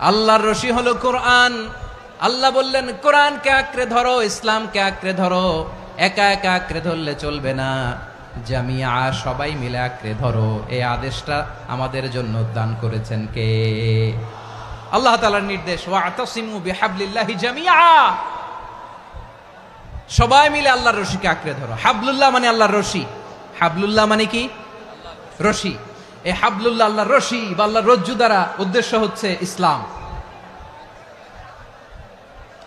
আল্লাহর রশি হলো কোরআন। আল্লাহ বললেন, কোরআনকে আঁকড়ে ধরো, ইসলামকে আঁকড়ে ধরো। একা একা আঁকড়ে ধরলে চলবে না। জামিয়া, সবাই মিলে আঁকড়ে ধরো। এই আদেশটা আমাদের জন্য দান করেছেন কে? আল্লাহ তালার নির্দেশ জামিয়া। সবাই মিলে আল্লাহর রশিকে আঁকড়ে ধরো। হাবলুল্লাহ মানে আল্লাহর রশি। হাবলুল্লাহ মানে কি? রশি। এই হাবলুল্লাহ আল্লাহর রশি বা আল্লাহর রজ্জু দ্বারা উদ্দেশ্য হচ্ছে ইসলাম।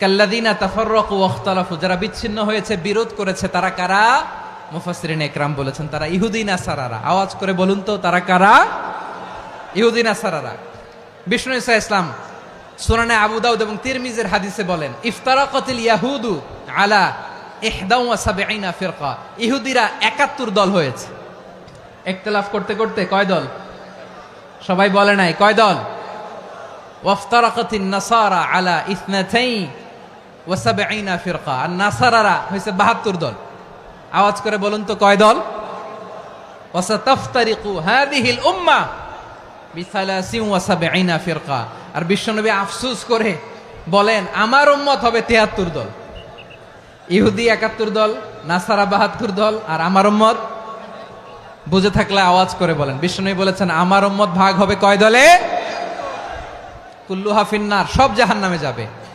কাল্লাদিনা তাফাররাকু ওয়াখতালাফু যারা বিচ্ছিন্ন হয়েছে, বিরোধ করেছে, তারা কারা? মুফাসসিরিন একরাম বলেছেন, তারা ইহুদি নাসারারা আওয়াজ করে বলুন তো, তারা কারা? ইহুদি নাসারারা বিষ্ণু ইসা ইসলাম সুনানে আবু দাউদ এবং তিরমিজের হাদিসে বলেন, ইফতারাকাতিল ইয়াহুদু আলা ইহদাউ ওয়া সাবঈনা ফিরকা। ইহুদিরা 71 দল হয়েছে। ইখতিলাফ করতে করতে কয় দল? সবাই বলে নাই, কয় দল? ওয়াফতারাকাতিন নাসারা আলা ইসনাতাই ওয়া সাবঈনা ফিরকা, আর নাসারারা হইছে 72 দল। আওয়াজ করে বলুন তো কয় দল? ওয়াসাতাফতারিকু আর বিশ্বনবী আফসোস করে বলেন, আমার উম্মত হবে 73 দল। ইহুদি 71 দল, নাসারা 72 দল, আর আমার উম্মত? বুঝে থাকলে আওয়াজ করে বলেন। বিশ্বনবী বলেছেন, আমার উম্মত ভাগ হবে কয় দলে? কুল্লু হাফিন্নার সব জাহান্নামে যাবে।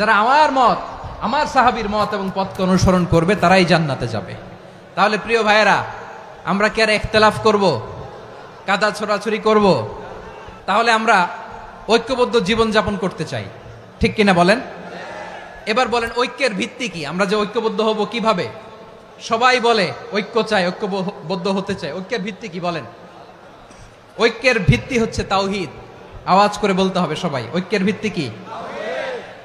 যারা আমার মত, আমার সাহাবীর মত এবং পথকে অনুসরণ করবে, তারাই জান্নাতে যাবে। তাহলে প্রিয় ভাইয়েরা, আমরা কি আর একতলাফ করব? কাদা ছোড়াছুরি করব? তাহলে আমরা ঐক্যবদ্ধ জীবনযাপন করতে চাই। ঠিক কিনা বলেন? এবার বলেন, ঐক্যের ভিত্তি কি? আমরা যে ঐক্যবদ্ধ হব কীভাবে? সবাই বলে, ঐক্য চাই, ঐক্যবদ্ধ হতে চাই। ঐক্যের ভিত্তি কি বলেন? ঐক্যের ভিত্তি হচ্ছে তাওহিদ। আওয়াজ করে বলতে হবে সবাই, ঐক্যের ভিত্তি কি?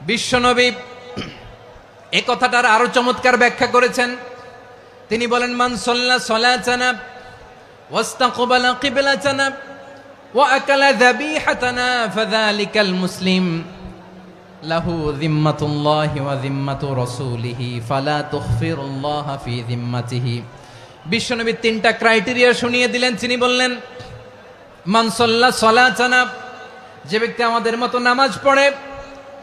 বিশ্বনবী এ কথাটার আরও চমৎকার ব্যাখ্যা করেছেন। তিনি বলেন, মান সল্লা সলাচানা ওয়াস্তাকবালা কিবলাচানা ওয়া আকালা যাবিহাতানা ফাযালিকাল মুসলিম। লাহু যিম্মাতুল্লাহি ওয়া যিম্মাতু রাসূলিহি ফালা তুখফিরুল্লাহ ফি যিম্মাতিহি। বিশ্বনবী তিনটা ক্রাইটেরিয়া শুনিয়ে দিলেন। তিনি বললেন, মান সল্লা সলাচানা যে ব্যক্তি আমাদের মতো নামাজ পড়ে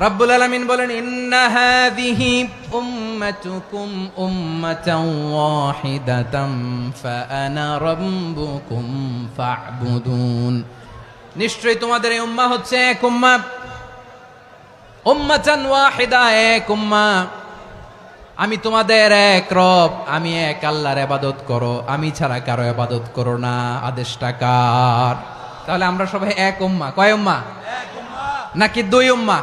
রব্বুল আলামিন বলেন ইন্না হাযিহি উম্মাতুকুম উম্মাতাও ওয়াহিদাতাম ফাআনা রাব্বুকুম ফা'বুদুন। নিশ্চয়ই তোমাদের এই উম্মাহ হচ্ছে এক উম্মাহ উম্মাতান ওয়াহিদা এক উম্মাহ আমি তোমাদের এক রব আমি এক আল্লাহর আবাদত করো আমি ছাড়া কারও আবাদত করো না আদেশটা কার? তাহলে আমরা সবাই এক উম্মা। কয় উম্মা। নাকি দুই উম্মা?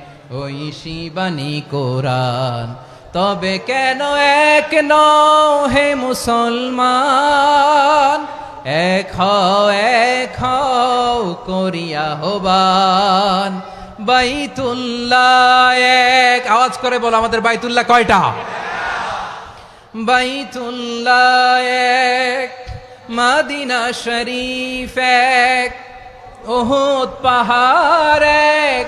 ওই শিবানী কোরআন। তবে কেন এক নও হে মুসলমান? এক এক করিয়া হবান। বাইতুল্লাহ এক। আওয়াজ করে বলো আমাদের বাইতুল্লাহ কয়টা? বাইতুল্লাহ এক, মাদিনা শরীফ এক, ওহুদ পাহাড় এক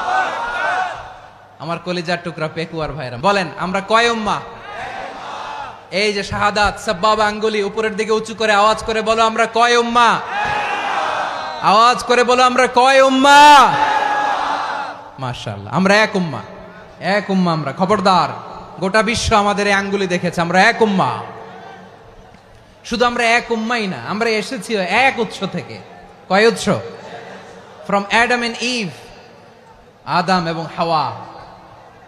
আমার কলিজার টুকরা পেকুয়ার ভাইরা। বলেন, আমরা কয় উম্মা? এই যে শাহাদাত, সাব্বাব আঙ্গুলি উপরের দিকে উঁচু করে আওয়াজ করে বলো আমরা কয় উম্মা? আওয়াজ করে বলো আমরা কয় উম্মা? মাশাআল্লাহ, আমরা এক উম্মা। এক উম্মা আমরা, খবরদার। গোটা বিশ্ব আমাদের এই আঙ্গুলি দেখেছে, আমরা এক উম্মা। শুধু আমরা এক উম্মাই না, আমরা এসেছি এক উৎস থেকে। কয় উৎস? ফ্রম অ্যাডাম এন্ড ইভ আদাম এবং হাওয়া।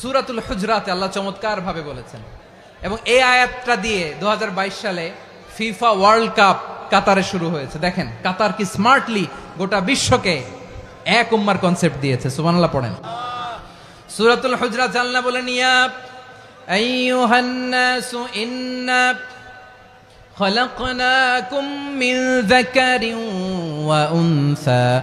সুরাতুল হুজরাতে আল্লাহ চমৎকার ভাবে বলেছেন এবং এই আয়াতটা দিয়ে দু সালে ফিফা ওয়ার্ল্ড কাপ কাতারে শুরু হয়েছে দেখেন কাতার কি স্মার্টলি গোটা বিশ্বকে এক উম্মার কনসেপ্ট দিয়েছে সুবহানাল্লাহ পড়েন সুরাতুল হুজরাত আল্লাহ বলেন ইয়া আইয়ুহান নাসু ইন্না خلقناكم من ذكر وأنثى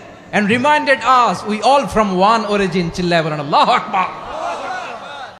and reminded us we all from one origin. Chillabaran Allah Akbar.